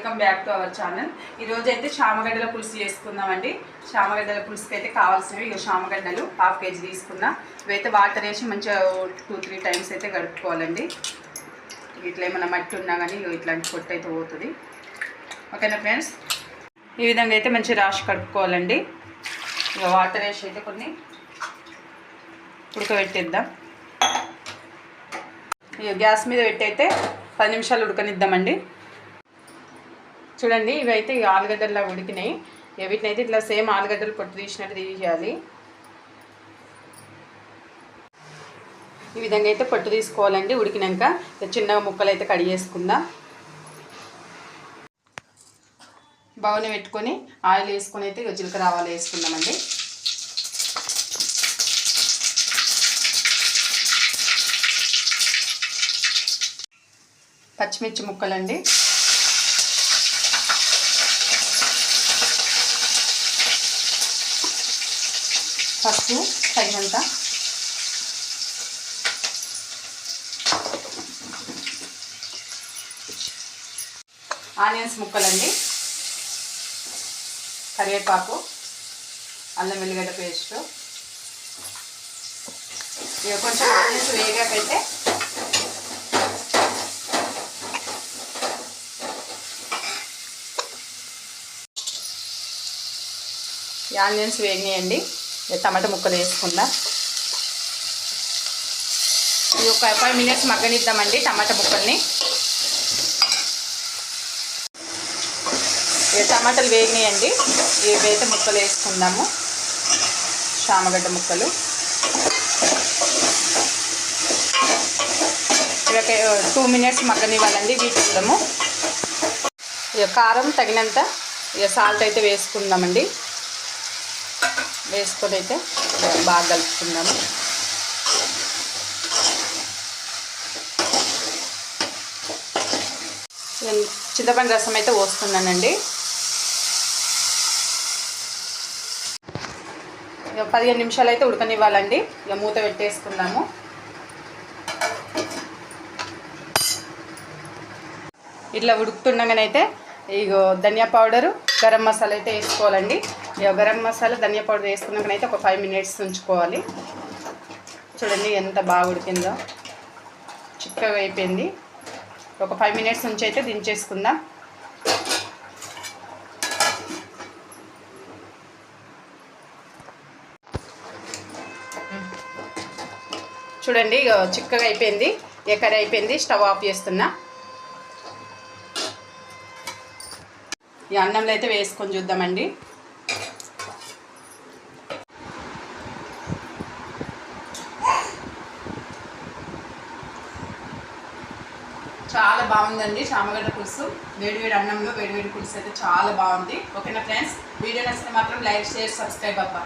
Welcome back to our channel. ఈరోజు అయితే చామగడ్డల పులుసు చేసుకుందామండి. చామగడ్డల పులుసుకి అయితే కావాల్సినవి ఇక చామగడ్డలు హాఫ్ కేజీ తీసుకున్నా. ఇవైతే వాటర్ వేసి మంచిగా టూ త్రీ టైమ్స్ అయితే గడుపుకోవాలండి ఇట్లా ఏమైనా మట్టి ఉన్నా కానీ ఇగో ఇట్లాంటి పొట్టు అయితే పోతుంది. ఓకేనా ఫ్రెండ్స్? ఈ విధంగా అయితే మంచి రాసి కడుపుకోవాలండి ఇక వాటర్ వేసి అయితే కొన్ని ఉడకబెట్టేద్దాం. ఇక గ్యాస్ మీద పెట్టయితే పది నిమిషాలు ఉడకనిద్దామండి. చూడండి ఇవైతే ఈ ఆలుగడ్డల్లా ఉడికినాయి. వీటినైతే ఇట్లా సేమ్ ఆలుగడ్డలు పొట్టు తీసినట్టు తీసేయాలి ఈ విధంగా అయితే పొట్టు తీసుకోవాలండి ఉడికినాక. చిన్నగా ముక్కలు అయితే కడిగేసుకుందాం బౌని పెట్టుకొని ఆయిల్ వేసుకొని అయితే ఇక జీలకర్ర ఆవాలు వేసుకుందామండి. పచ్చిమిర్చి ముక్కలండి. పసుపు తగినంత. ఆనియన్స్ ముక్కలండి. కరివేపాకు అల్లం వెల్లిగడ్డ పేస్ట్. ఇక కొంచెం ఆనియన్స్ వేగా ఈ ఆనియన్స్ వేగినాయండి. టమాటా ముక్కలు వేసుకుందాం ఇది ఒక ఫైవ్ మినిట్స్ మగ్గనిద్దామండి టమాటా ముక్కల్ని. ఇక టమాటాలు వేగినాయండి. ఇవైతే ముక్కలు వేసుకుందాము. చామగడ్డ ముక్కలు. ఇక టూ మినిట్స్ మగ్గనివ్వాలండి వీటిద్దాము కూడము ఇక కారం తగినంత ఇక సాల్ట్ అయితే వేసుకుందామండి. వేసుకొని అయితే బాగా కలుపుకుందాము. చింతపండు రసం అయితే పోస్తున్నానండి. ఇక పదిహేను నిమిషాలు అయితే ఉడకనివ్వాలండి. ఇక మూత పెట్టేసుకుందాము. ఇట్లా ఉడుకుతుండగానైతే ఇగో ధనియా పౌడరు గరం మసాలా అయితే వేసుకోవాలండి. గరం మసాలా ధనియా పౌడర్ వేసుకున్నాకనైతే ఒక ఫైవ్ మినిట్స్ ఉంచుకోవాలి. చూడండి ఎంత బాగా ఉడికిందో. చిక్కగా అయిపోయింది. ఒక ఫైవ్ మినిట్స్ నుంచి అయితే దించేసుకుందాం. చూడండి ఇక చిక్కగా అయిపోయింది. ఎకర అయిపోయింది. స్టవ్ ఆఫ్ చేస్తున్నా. ఈ అన్నంలో అయితే వేసుకొని చూద్దామండి. చాలా బాగుందండి చామగడ్డ పులుసు. వేడివేడి అన్నంలో వేడివేడి పులుసు అయితే చాలా బాగుంది. ఓకేనా ఫ్రెండ్స్? వీడియో నచ్చితే మాత్రం లైక్ షేర్ సబ్స్క్రైబ్ అబ్బా.